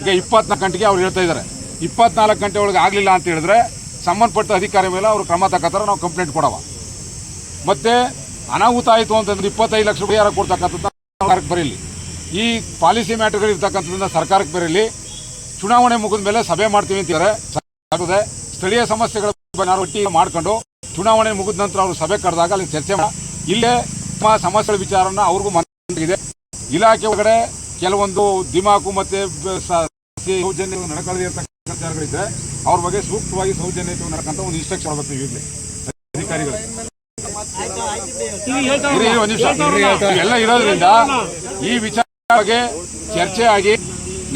ಈಗ ಇಪ್ಪತ್ನಾಲ್ಕು ಗಂಟೆಗೆ ಅವ್ರು ಹೇಳ್ತಾ ಇದ್ದಾರೆ. ಇಪ್ಪತ್ನಾಲ್ಕು ಗಂಟೆ ಒಳಗೆ ಆಗಲಿಲ್ಲ ಅಂತ ಹೇಳಿದ್ರೆ ಸಂಬಂಧಪಟ್ಟ ಅಧಿಕಾರಿ ಮೇಲೆ ಅವರು ಕ್ರಮ ತಗೋತಾರೆ ನಾವು ಕಂಪ್ಲೇಂಟ್ ಕೊಡವ. ಮತ್ತೆ ಅನಾಹುತ ಆಯಿತು ಅಂತಂದ್ರೆ ಇಪ್ಪತ್ತೈದು ಲಕ್ಷ ಯಾರು ಕೊಡ್ತಕ್ಕಂಥದ್ದು ಸರ್ಕಾರಕ್ಕೆ ಬರೀಲಿ. ಈ ಪಾಲಿಸಿ ಮ್ಯಾಟರ್ಗಳು ಇರ್ತಕ್ಕಂಥದ್ದನ್ನು ಸರ್ಕಾರಕ್ಕೆ ಬರೀಲಿ. ಚುನಾವಣೆ ಮುಗಿದ ಮೇಲೆ ಸಭೆ ಮಾಡ್ತೀವಿ ಅಂತಿದ್ದಾರೆ. ಆಗುತ್ತೆ ಸ್ಥಳೀಯ ಸಮಸ್ಯೆಗಳ ಬಗ್ಗೆ ಮಾಡ್ಕೊಂಡು ಚುನಾವಣೆ ಮುಗಿದ ನಂತರ ಅವರು ಸಭೆ ಕರೆದಾಗ ಅಲ್ಲಿ ಚರ್ಚೆ ಮಾಡ ಇಲ್ಲೇ ಸಮಸ್ಯೆಗಳ ವಿಚಾರನ ಅವ್ರಿಗೂ ಮನಸ್ಸಿದೆ ಇಲಾಖೆ ಒಳಗಡೆ ಕೆಲವೊಂದು ದಿಮಾಕು ಮತ್ತೆ ಸೌಜನ್ಯ ನಡ್ಕೊಳ್ಳದೆ ಇರ್ತಕ್ಕಂಥ ವಿಚಾರಗಳಿದ್ರೆ ಅವ್ರ ಬಗ್ಗೆ ಸೂಕ್ತವಾಗಿ ಸೌಜನ್ಯ ನಡಕಂತ ಒಂದು ಇನ್ಸ್ಟ್ರಕ್ಷನ್ ಆಗಬೇಕು ಈಗಲೇ ಅಧಿಕಾರಿಗಳು. ಇರಿ, ನಿಮಿಷ ಎಲ್ಲ ಇರೋದ್ರಿಂದ ಈ ವಿಚಾರ ಬಗ್ಗೆ ಚರ್ಚೆ ಆಗಿ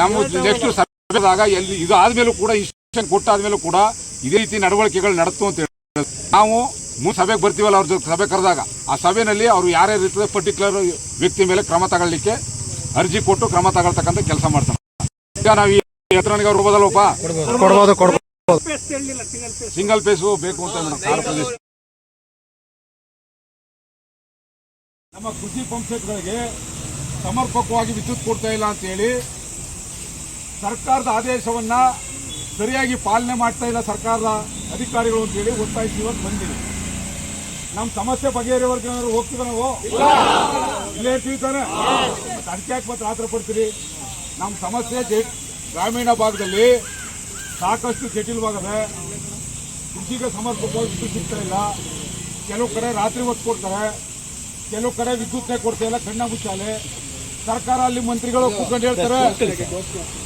ನಮ್ಮ ನೆಕ್ಸ್ಟ್ ಸಭೆದಾಗ ಎಲ್ಲಿ ಇದು ಆದ್ಮೇಲೂ ಕೂಡ ಇನ್ಸ್ಟ್ರಕ್ಷನ್ ಕೊಟ್ಟಾದ್ಮೇಲೂ ಕೂಡ ಇದೇ ರೀತಿ ನಡವಳಿಕೆಗಳು ನಡತು ಅಂತ ಹೇಳಿ. ನಾವು ಮೂರು ಸಭೆಗೆ ಬರ್ತೀವಲ್ಲ ಅವ್ರ ಜೊತೆ ಸಭೆ ಕರೆದಾಗ. ಆ ಸಭೆಯಲ್ಲಿ ಅವರು ಯಾರ್ಯಾರು ಇರ್ತದೆ ಪರ್ಟಿಕ್ಯುಲರ್ ವ್ಯಕ್ತಿ ಮೇಲೆ ಕ್ರಮ ತಗೊಳ್ಳಿಕ್ಕೆ ಅರ್ಜಿ ಕೊಟ್ಟು ಕ್ರಮ ತಗೊಳ್ತಕ್ಕಂಥ ಕೆಲಸ ಮಾಡ್ತಾನೆ ಈಗ ನಾವು ಈ ಎತ್ತರನಿಗೆ ಅವ್ರು ಹೋಗೋದಲ್ವಪ್ಪ ಕೊಡ್ಬೋದು ಕೊಡ್ಬೋದು ಸಿಂಗಲ್ ಪೇಸು ಬೇಕು ಅಂತ ಮೇಡಮ್ ಕಾಡು ಪ್ರದೇಶ ನಮ್ಮ ಕೃಷಿ ಪಂಪ್ಸೆಟ್ಗಳಿಗೆ ಸಮರ್ಪಕವಾಗಿ ವಿದ್ಯುತ್ ಕೊಡ್ತಾ ಇಲ್ಲ ಅಂತ ಹೇಳಿ ಸರ್ಕಾರದ ಆದೇಶವನ್ನ ಸರಿಯಾಗಿ ಪಾಲನೆ ಮಾಡ್ತಾ ಇಲ್ಲ ಸರ್ಕಾರದ ಅಧಿಕಾರಿಗಳು ಅಂತ ಹೇಳಿ ಒತ್ತಾಯಿಸಿ ಇವತ್ತು ಬಂದಿದೆ ನಮ್ಮ ಸಮಸ್ಯೆ ಬಗೆಹರಿವರೆಗೆ ಏನಾದ್ರು ಹೋಗ್ತೀವಿ ನಾವು ಇಲ್ಲೇ ಇರ್ತೀವಿ ತಾನೆ ಅದಕ್ಕೆ ಮತ್ತೆ ಆತರ ಪಡ್ತೀರಿ ನಮ್ಮ ಸಮಸ್ಯೆ ಗ್ರಾಮೀಣ ಭಾಗದಲ್ಲಿ ಸಾಕಷ್ಟು ಜಟಿಲವಾಗದೆ ಕೃಷಿಗೆ ಸಮರ್ಪಕವಾಗಿ ಸಿಗ್ತಾ ಇಲ್ಲ. ಕೆಲವು ಕಡೆ ರಾತ್ರಿ ಹೊತ್ತು ಕೊಡ್ತಾರೆ. ಕೆಲವು ಕಡೆ ವಿದ್ಯುತ್ನೇ ಕೊಡ್ತಾ ಇಲ್ಲ, ಕಣ್ಣ ಮುಚ್ಚಾಲೆ. ಸರ್ಕಾರ ಅಲ್ಲಿ ಮಂತ್ರಿಗಳು ಕೂತ್ಕೊಂಡು ಹೇಳ್ತಾರೆ.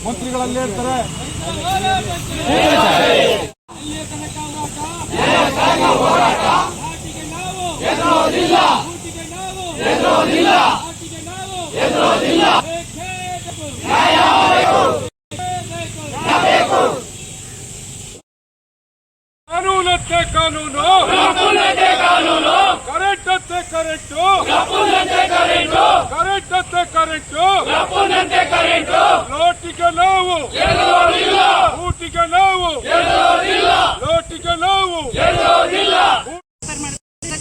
ಮಂತ್ರಿಗಳಲ್ಲಿ ಹೇಳ್ತಾರೆ. ಕಾನೂನತ್ತೆ ಕಾನೂನು. ಕಾನೂನು. ಕರೆಂಟ್. ಅಂತೆ ಕರೆಂಟು. ಕರೆಂಟ್. ಅಂತೆ ಕರೆಂಟು. ಲೋಟಿಗೆ ನಾವು. ಊಟಿಗೆ ನಾವು. ಲೋಟಿಗೆ ನಾವು.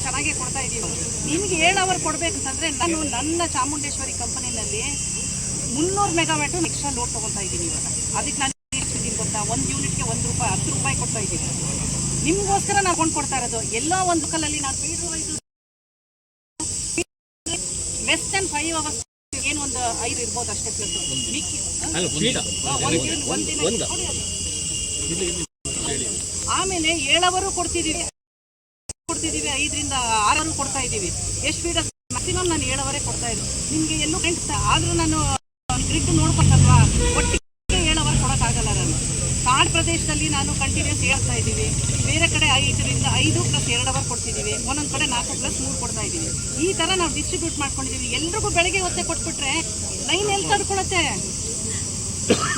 ಚೆನ್ನಾಗಿ ಕೊಡ್ತಾ ಇದೀವಿ. ನಿಮ್ಗೆ ಏಳು ಅವರ್ ಕೊಡ್ಬೇಕಂತಂದ್ರೆ ನಾನು ನನ್ನ ಚಾಮುಂಡೇಶ್ವರಿ ಕಂಪನಿನಲ್ಲಿ ಮುನ್ನೂರು ಮೆಗಾವ್ಯಾಟು ಎಕ್ಸ್ಟ್ರಾ ಲೋಡ್ ತಗೊತಾ ಇದ್ದೀನಿ ಇವಾಗ. ಅದಕ್ಕೆ ನಾನು ಎಷ್ಟಿದ್ದೀನಿ ಗೊತ್ತಾ? ಒಂದು ಯೂನಿಟ್ಗೆ ಒಂದು ರೂಪಾಯಿ ಹತ್ತು ರೂಪಾಯಿ ಕೊಡ್ತಾ ಇದ್ದೀನಿ. ನಿಮಗೋಸ್ಕರ ನಾನು ಕೊಂಡು ಕೊಡ್ತಾ ಇರೋದು. ಎಲ್ಲ ಒಂದು ಕಲ್ಲಲ್ಲಿ ನಾನು feeder wise less than five hours ಏನು ಒಂದು ಐದು ಇರ್ಬೋದು ಅಷ್ಟೇ ಪ್ಲಸ್. ಆಮೇಲೆ ಏಳವರು ಕೊಡ್ತಿದ್ದೀವಿ ಕೊಡ್ತಿದ್ದೀವಿ ಐದರಿಂದ ಆರವರು ಕೊಡ್ತಾ ಇದ್ದೀವಿ. ಎಷ್ಟು ಫೀಡ್ ಮ್ಯಾಕ್ಸಿಮಮ್ ನಾನು ಏಳವರೆ ಕೊಡ್ತಾ ಇದ್ದೀನಿ ನಿಮಗೆ ಎಲ್ಲೂ ಕಂಡಿಸ್ತಾ ಆದರೂ ನಾನು ಗ್ರಿಡ್ ನೋಡ್ಬೇಕಲ್ವಾ? ಒಟ್ಟಿಗೆ ಏಳವರೆ ಕೊಡೋಕ್ಕಾಗಲ್ಲ ನಾನು. ಕಾಡು ಪ್ರದೇಶದಲ್ಲಿ ನಾನು ಕಂಟಿನ್ಯೂಸ್ ಹೇಳ್ತಾ ಇದ್ದೀವಿ. ಬೇರೆ ಕಡೆ ಐದರಿಂದ ಐದು ಪ್ಲಸ್ ಎರಡು ಅವರ್ ಕೊಡ್ತಿದ್ದೀವಿ. ಒಂದೊಂದು ಕಡೆ ನಾಲ್ಕು ಪ್ಲಸ್ ಮೂರು ಕೊಡ್ತಾ ಇದ್ದೀವಿ. ಈ ಥರ ನಾವು ಡಿಸ್ಟ್ರಿಬ್ಯೂಟ್ ಮಾಡ್ಕೊಂಡಿದ್ದೀವಿ. ಎಲ್ರಿಗೂ ಬೆಳಗ್ಗೆ ಹೊತ್ತೆ ಕೊಟ್ಬಿಟ್ರೆ ಲೈನ್ ಎಲ್ಲಿ ತಡ್ಕೊಳತ್ತೆ?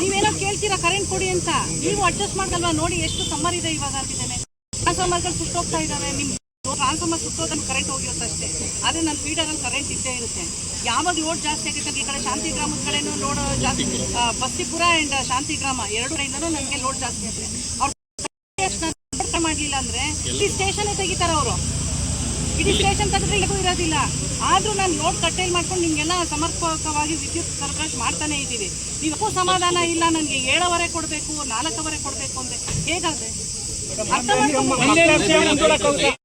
ನೀವೇನೋ ಕೇಳ್ತೀರಾ ಕರೆಂಟ್ ಕೊಡಿ ಅಂತ. ನೀವು ಅಡ್ಜಸ್ಟ್ ಮಾಡಲ್ವಾ ನೋಡಿ, ಎಷ್ಟು ಸಮ್ಮರ್ ಇದೆ ಇವಾಗ ಆಗಿದ್ದೇನೆ ಟ್ರಾನ್ಸ್ಫಾರ್ಮರ್ಗಳು ಸುಟ್ಟೋಗ್ತಾ ಇದ್ದಾವೆ. ನಿಮ್ ಟ್ರಾನ್ಸ್ಫಾರ್ಮರ್ ಸುತ್ತೋದನ್ನು ಕರೆಂಟ್ ಹೋಗಿರುತ್ತೆ ಅಷ್ಟೇ. ಆದ್ರೆ ನನ್ನ ಫೀಡರಲ್ಲಿ ಕರೆಂಟ್ ಇದ್ದೇ ಇರುತ್ತೆ. ಯಾವಾಗ ಲೋಡ್ ಜಾಸ್ತಿ ಆಗುತ್ತೆ ಈ ಕಡೆ ಶಾಂತಿ ಗ್ರಾಮದ ಕಡೆನೂ ಲೋಡ್ ಜಾಸ್ತಿ ಬಸ್ತಿಪುರ ಅಂಡ್ ಶಾಂತಿ ಗ್ರಾಮ ಎರಡು ಕಡೆಯಿಂದನೂ ನನಗೆ ಲೋಡ್ ಜಾಸ್ತಿ ಆಗುತ್ತೆ ಅವ್ರು ಮಾಡಲಿಲ್ಲ ಅಂದ್ರೆ ಇಡೀ ಸ್ಟೇಷನೇ ತೆಗಿತಾರೆ ಅವರು. ಇಡೀ ಸ್ಟೇಷನ್ ತೆಗೆದ್ರೆ ಇರೋದಿಲ್ಲ. ಆದರೂ ನಾನು ಲೋಡ್ ಕಟ್ಟೇಲಿ ಮಾಡ್ಕೊಂಡು ನಿಮಗೆಲ್ಲ ಸಮರ್ಪಕವಾಗಿ ವಿದ್ಯುತ್ ಸರಬರಾಜು ಮಾಡ್ತಾನೆ ಇದ್ದೀವಿ ನೀವು ಸಮಾಧಾನ ಇಲ್ಲ ನನಗೆ ಏಳವರೆ ಕೊಡಬೇಕು ನಾಲ್ಕವರೆ ಕೊಡಬೇಕು ಅಂದರೆ ಹೇಗಾದ್ರೆ? ಅರ್ಥ ಮಾಡ್ಕೊಂಡು